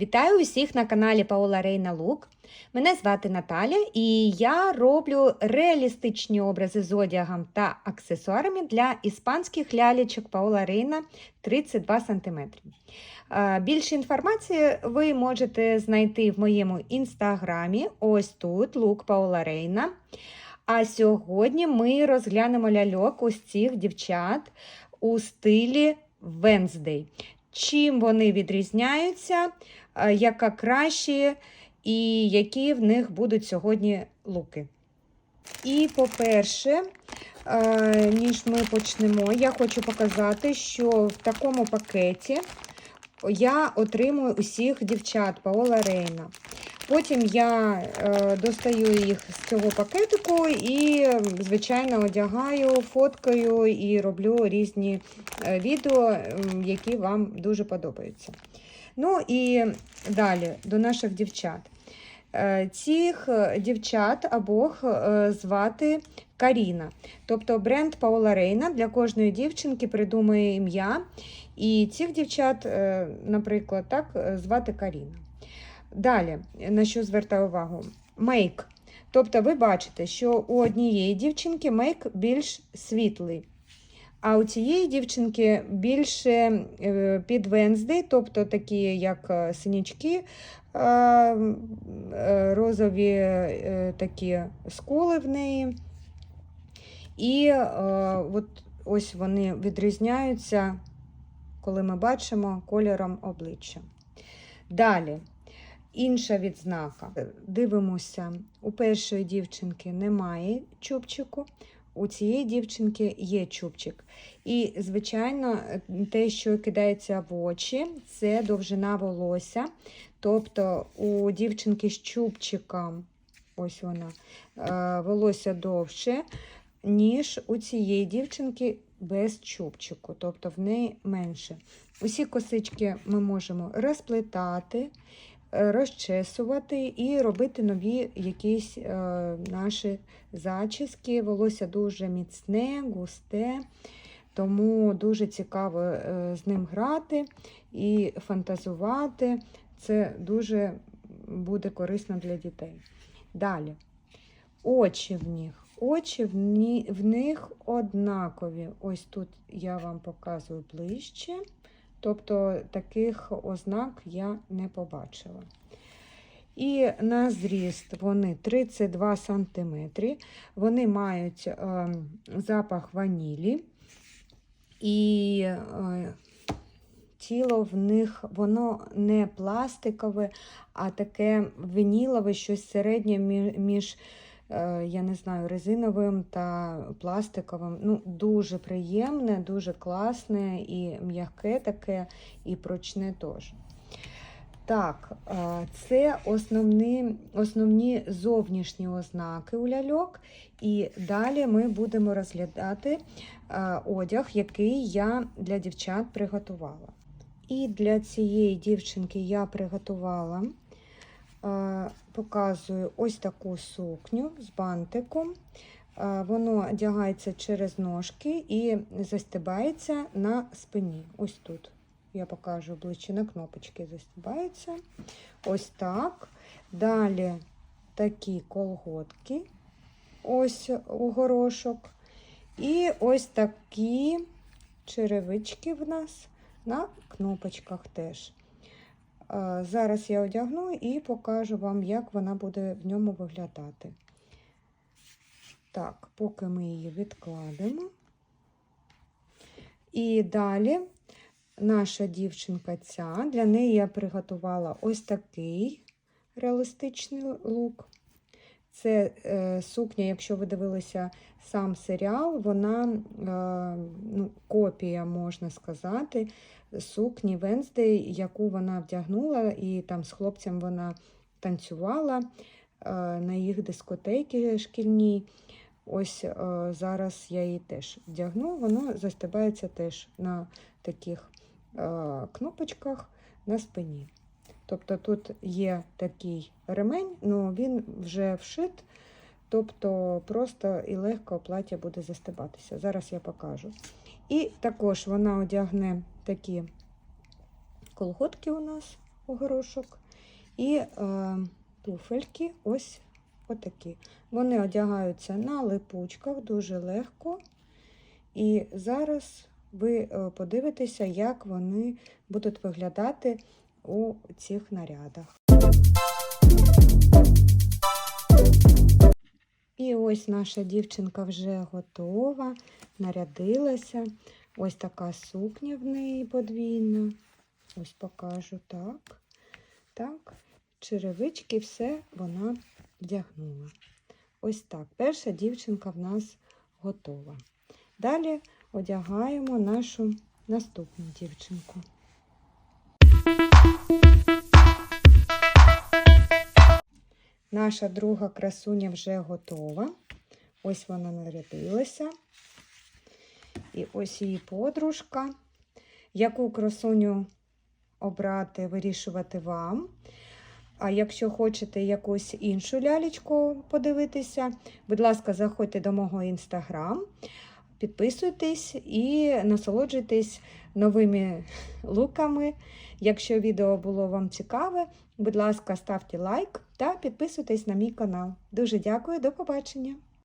Вітаю усіх на каналі Паола Рейна Лук. Мене звати Наталя і я роблю реалістичні образи з одягом та аксесуарами для іспанських лялечок Паола Рейна 32 см. Більше інформації ви можете знайти в моєму інстаграмі. Ось тут лук Паола Рейна. А сьогодні ми розглянемо ляльок ось цих дівчат у стилі Wednesday. Чим вони відрізняються, яка краще, і які в них будуть сьогодні луки. І, по-перше, е, ніж ми почнемо, я хочу показати, що в такому пакеті я отримую усіх дівчат Паола Рейна. Потім я е, достаю їх з цього пакетику і, звичайно, одягаю, фоткаю і роблю різні е, відео, які вам дуже подобаються. Ну і далі до наших дівчат. Е, Цих е, дівчат обох е, звати Каріна. Тобто бренд Паула Рейна для кожної дівчинки придумує ім'я. І цих дівчат, наприклад, так, звати Каріна. Далі, на що звертаю увагу? Мейк. Тобто, ви бачите, що у однієї дівчинки мейк більш світлий. А у цієї дівчинки більше е, під Венздей, тобто такі як е, синячки, е, розові такі скули в неї. І от ось вони відрізняються, коли ми бачимо кольором обличчя. Далі. Інша відзнака. Дивимося, у першої дівчинки немає чубчику, у цієї дівчинки є чубчик. І, звичайно, те, що кидається в очі, це довжина волосся. Тобто у дівчинки з чубчиком, ось вона, е, волосся довше, ніж у цієї дівчинки без чубчику, тобто в неї менше. Усі косички ми можемо розплетати розчесувати і робити нові якісь е, наші зачіски. Волосся дуже міцне, густе, тому дуже цікаво е, з ним грати і фантазувати. Це дуже буде корисно для дітей. Далі. Очі в них. Очі в, ні, в них однакові. Ось тут я вам показую ближче. Тобто таких ознак я не побачила. І на зріст вони 32 см. Вони мають е, запах ванілі. І е, тіло в них воно не пластикове, а таке винілове, щось середнє мі- між, я не знаю, резиновим та пластиковим. Ну, дуже приємне, дуже класне і м'яке таке, і прочне теж. Так, е, це основні, основні зовнішні ознаки у ляльок. І далі ми будемо розглядати е, одяг, який я для дівчат приготувала. І для цієї дівчинки я приготувала, е, показую ось таку сукню з бантиком. Воно одягається через ножки і застібається на спині. Ось тут. Я покажу обличчя на кнопочки застібаються. Ось так. Далі такі колготки, ось у горошок. І ось такі черевички в нас на кнопочках теж. Зараз я одягну і покажу вам, як вона буде в ньому виглядати. Так, поки ми її відкладемо. І далі наша дівчинка ця, для неї я приготувала ось такий реалістичний лук. Це е, сукня, якщо ви дивилися сам серіал, вона е, ну, копія, можна сказати, сукні Венздей, яку вона вдягнула, і там з хлопцем вона танцювала е, на їх дискотеки шкільній. Ось е, зараз я її теж вдягну, воно застібається теж на таких е, кнопочках на спині. Тобто тут є такий ремень, але він вже вшит, тобто просто і легко плаття буде застібатися. Зараз я покажу. І також вона одягне такі колготки у нас у горошок. І е, туфельки ось отакі. Вони одягаються на липучках дуже легко. І зараз ви е, подивитеся, як вони будуть виглядати у цих нарядах. І ось наша дівчинка вже готова, нарядилася. Ось така сукня в неї подвійна. Ось покажу так. Так, черевички, все вона вдягнула. Ось так. Перша дівчинка в нас готова. Далі одягаємо нашу наступну дівчинку. Наша друга красуня вже готова. Ось вона нарядилася. І ось її подружка. Яку красуню обрати, вирішувати вам. А якщо хочете якусь іншу лялечку подивитися, будь ласка, заходьте до мого інстаграм, підписуйтесь і насолоджуйтесь новими луками. Якщо відео було вам цікаве, будь ласка, ставте лайк та підписуйтесь на мій канал. Дуже дякую, до побачення!